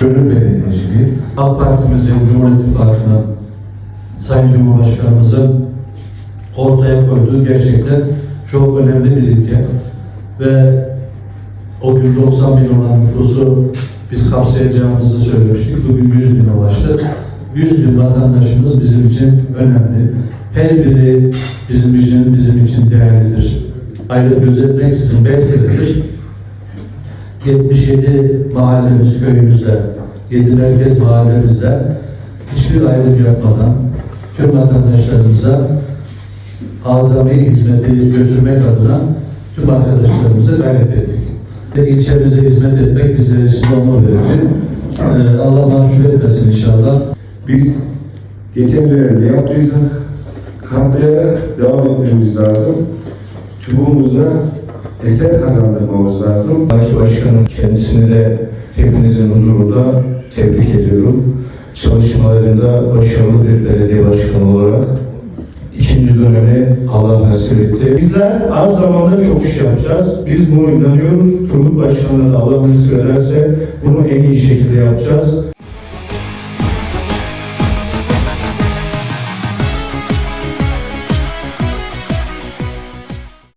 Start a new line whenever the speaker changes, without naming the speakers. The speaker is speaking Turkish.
Gönül Belediyeciliği, Halk Partimizin Cumhur İttifakı'nın Sayın Cumhurbaşkanımızın ortaya koyduğu gerçekten çok önemli bir ilke ve o gün 90 bin olan nüfusu biz kapsayacağımızı söylemiştik. Bugün 100 bin ulaştı. 100 bin vatandaşımız bizim için önemli. Her biri bizim için bizim için değerlidir. Ayrı gözetmeksizin 5 senedir 77 mahallemiz köyümüzde, 7 merkez mahallemizde hiçbir ayrım yapmadan tüm vatandaşlarımıza azami hizmeti götürmek adına tüm arkadaşlarımızı gayret ettik. Ve ilçemize hizmet etmek bizler için onur verici. Ee, Allah mahcup etmesin inşallah.
Biz geçenlerde yaptıysak katlayarak devam etmemiz lazım. Çubuğumuza eser kazandırmamız lazım.
Belki Başkanım kendisini de hepinizin huzurunda tebrik ediyorum. Çalışmalarında başarılı bir belediye başkanı olarak ikinci dönemi Allah nasip etti. Bizler az zamanda çok iş yapacağız. Biz buna inanıyoruz. Turgut Başkanı'na da Allah nasip ederse bunu en iyi şekilde yapacağız.